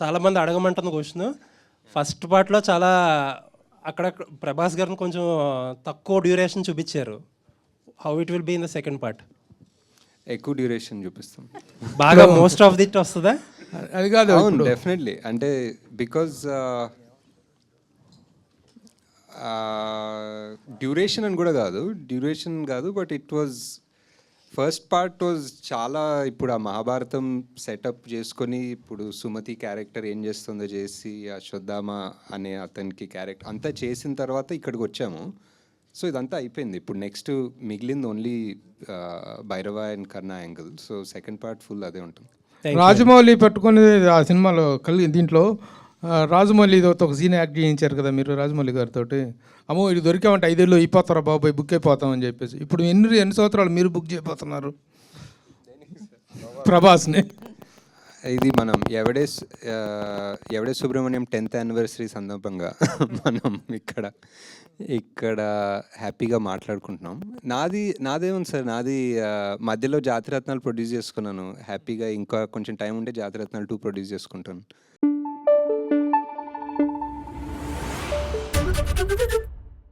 చాలామంది అడగమంటుంది question. First పార్ట్లో చాలా అక్కడ ప్రభాస్ గారిని కొంచెం తక్కువ డ్యూరేషన్ చూపించారు. How it will be in the second part ఎక్కువ డ్యూరేషన్ చూపిస్తాం. బాగా మోస్ట్ ఆఫ్ దిట్ వస్తుందా? అది కాదు అవును డెఫినెట్లీ అంటే బికాజ్ డ్యూరేషన్ అని కూడా కాదు. డ్యూరేషన్ కాదు but it was first part was చాలా ఇప్పుడు ఆ మహాభారతం సెటప్ చేసుకొని ఇప్పుడు సుమతి క్యారెక్టర్ ఏం చేస్తుందో చేసి అశ్వత్థామ అనే అతనికి క్యారెక్టర్ అంతా చేసిన తర్వాత ఇక్కడికి వచ్చాము. సో ఇదంతా అయిపోయింది. ఇప్పుడు నెక్స్ట్ మిగిలింది only Bhairava and Karna angle so second part full అదే ఉంటుంది. రాజమౌళి పట్టుకొని ఆ సినిమాలో కలిగి దీంట్లో రాజమౌళితో ఒక సీన్ యాక్ట్ చేయించారు కదా మీరు రాజమౌళి గారితో అమ్మో ఇది దొరికామంటే ఐదేళ్ళు అయిపోతారా బాబాయ్ బుక్ అయిపోతామని చెప్పేసి. ఇప్పుడు ఎన్ని ఎన్ని సంవత్సరాలు మీరు బుక్ చేయబోతున్నారు? ప్రభాస్ని. ఇది మనం ఎవడే ఎవడే సుబ్రహ్మణ్యం టెన్త్ యానివర్సరీ సందర్భంగా మనం ఇక్కడ ఇక్కడ హ్యాపీగా మాట్లాడుకుంటున్నాం. నాది నాదేముంది సార్ నాది మధ్యలో జాతిరత్నాలు ప్రొడ్యూస్ చేసుకున్నాను. హ్యాపీగా ఇంకా కొంచెం టైం ఉంటే జాతిరత్నాలు టూ ప్రొడ్యూస్ చేసుకుంటాను. Thank you.